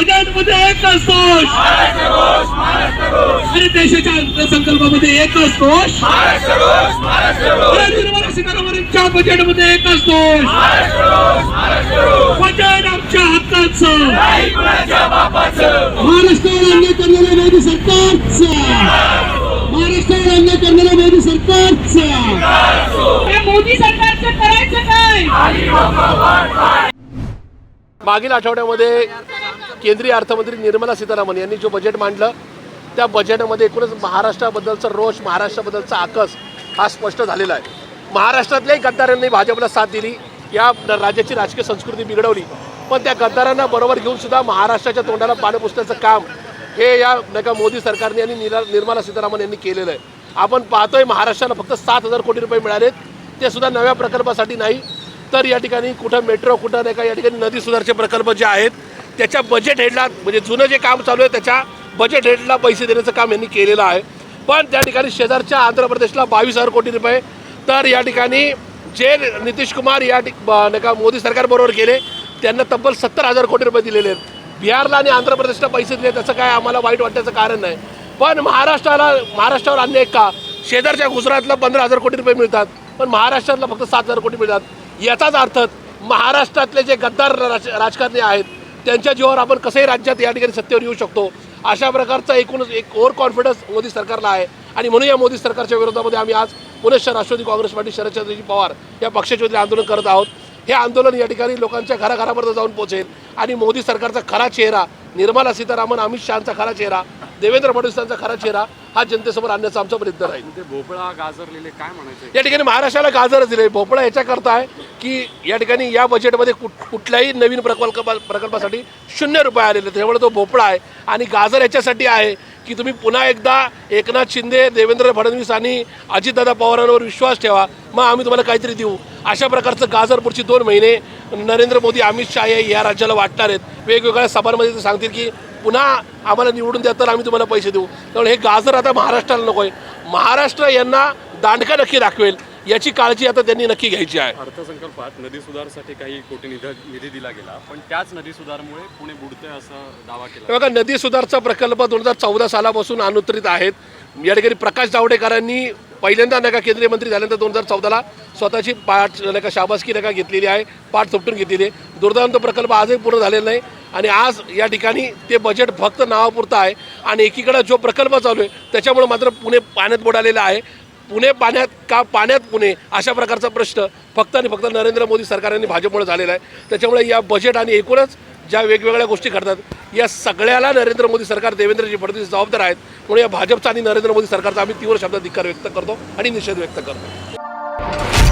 बजेटमध्ये एकच दोष. आणि देशाच्या अर्थसंकल्पामध्ये एकच दोष. आणि निर्मला सीतारामनच्या बजेटमध्ये एकच दोष. बजेट आमच्या हक्काचं. महाराष्ट्रावर अन्याय करणाऱ्या मोदी सरकारचं. महाराष्ट्रावर अन्याय करणाऱ्या मोदी सरकारचं. मोदी सरकारचं करायचं काय? मागील आठवड्यामध्ये केंद्रीय अर्थमंत्री निर्मला सीतारामन यांनी जो बजेट मांडलं त्या बजेटमध्ये एकूणच महाराष्ट्राबद्दलचा रोष महाराष्ट्राबद्दलचा आकस हा स्पष्ट झालेला आहे. महाराष्ट्रातल्याही गद्दारांनी भाजपला साथ दिली या राज्याची राजकीय संस्कृती बिघडवली. पण त्या गद्दारांना बरोबर घेऊन सुद्धा महाराष्ट्राच्या तोंडाला पाणी पुसण्याचं काम हे या नाही का मोदी सरकारने आणि निरा निर्मला सीतारामन यांनी केलेलं आहे. आपण पाहतोय महाराष्ट्राला फक्त सात हजार कोटी रुपये मिळालेत ते सुद्धा नव्या प्रकल्पासाठी नाही. तर या ठिकाणी कुठं मेट्रो कुठं नाही का या ठिकाणी नदी सुधारचे प्रकल्प जे आहेत त्याच्या बजेट हेडला म्हणजे जुनं जे काम चालू आहे त्याच्या बजेट हेडला पैसे देण्याचं काम यांनी केलेलं आहे. पण त्या ठिकाणी शेजारच्या आंध्र प्रदेशला बावीस हजार कोटी रुपये. तर या ठिकाणी जे नितीश कुमार या नाही का मोदी सरकारबरोबर गेले त्यांना तब्बल सत्तर हजार कोटी रुपये दिलेले आहेत. बिहारला आणि आंध्र प्रदेशला पैसे दिले त्याचं काय आम्हाला वाईट वाटण्याचं कारण नाही. पण महाराष्ट्राला महाराष्ट्रावर अन्याय का? शेजारच्या गुजरातला पंधरा हजार कोटी रुपये मिळतात पण महाराष्ट्रातला फक्त सात हजार कोटी मिळतात. याचाच अर्थ महाराष्ट्रातले जे गद्दार राज राजकारणी आहेत त्यांच्या जीवावर आपण कसंही राज्यात या ठिकाणी सत्तेवर येऊ शकतो. अशा प्रकारचा एकूणच एक ओव्हर कॉन्फिडन्स मोदी सरकारला आहे. आणि म्हणून या मोदी सरकारच्या विरोधामध्ये आम्ही आज पुनश्च राष्ट्रवादी काँग्रेस पार्टी शरदचंद्रजी पवार या पक्षाच्या वतीने आंदोलन करत आहोत. हे आंदोलन या ठिकाणी लोकांच्या घराघरापर्यंत जाऊन पोहोचेल. आणि मोदी सरकारचा खरा चेहरा निर्मला सीतारामन अमित शहाचा खरा चेहरा देवेंद्र फडणवीसांचा खरा चेहरा हा जनतेसमोर आणण्याचा आमचा प्रयत्न राहील. ते भोपळा गाजरलेले काय म्हणायचे या ठिकाणी महाराष्ट्राला गाजर दिले भोपळा याच्याकरता आहे की या ठिकाणी या बजेटमध्ये कुठ कुठल्याही नवीन प्रकल्प प्रकल्पासाठी शून्य रुपये आलेले त्यामुळे तो भोपळा आहे. आणि गाजर याच्यासाठी आहे की तुम्ही पुन्हा एकदा एकनाथ शिंदे देवेंद्र फडणवीस आणि अजितदादा पवारांवर विश्वास ठेवा. मग आम्ही तुम्हाला काहीतरी देऊ. अशा प्रकारचं गाजर पुढची दोन महिने नरेंद्र मोदी अमित शहा हे या राज्याला वाटणार आहेत. वेगवेगळ्या सभांमध्ये ते सांगतील की पुन्हा आम्हाला निवडून द्या तर आम्ही तुम्हाला पैसे देऊ. त्यामुळे हे गाजर आता महाराष्ट्राला नको आहे. महाराष्ट्र यांना दांडका नक्की दाखवेल. याची काळजी आता त्यांनी नक्की घ्यायची आहे. अर्थसंकल्पात नदी सुधारसाठी काही कोटी निधी दिला गेला पण त्याच नदी सुधारमुळे पुणे बुडतंय असा दावा केला. बघा नदी सुधारचा प्रकल्प दोन हजार चौदा सालापासून अनुत्रित आहेत. या ठिकाणी प्रकाश जावडेकरांनी पहिल्यांदा नका केंद्रीय मंत्री झाल्यानंतर दोन हजार चौदाला स्वतःची पाठ नका शाबासकी नका घेतलेली आहे पाठ थोपटून घेतलेली आहे. दुर्दांत प्रकल्प आजही पूर्ण झालेला नाही आणि आज या ठिकाणी ते बजेट फक्त नावापुरतं आहे आणि एकीकडं जो प्रकल्प चालू आहे त्याच्यामुळे मात्र पुणे पाण्यात बुडालेला आहे. पुणे पाण्यात का पाण्यात पुणे अशा प्रकारचा प्रश्न फक्त आणि फक्त नरेंद्र मोदी सरकारने भाजपमुळे झालेला आहे. त्याच्यामुळे या बजेट आणि एकूणच ज्या वेगवेगळ्या गोष्टी करतात या सगळ्याला नरेंद्र मोदी सरकार देवेंद्रजी फडणवीस जबाबदार आहेत. म्हणून या भाजपचा आणि नरेंद्र मोदी सरकारचा आम्ही तीव्र शब्दात धिक्कार व्यक्त करतो आणि निषेध व्यक्त करतो.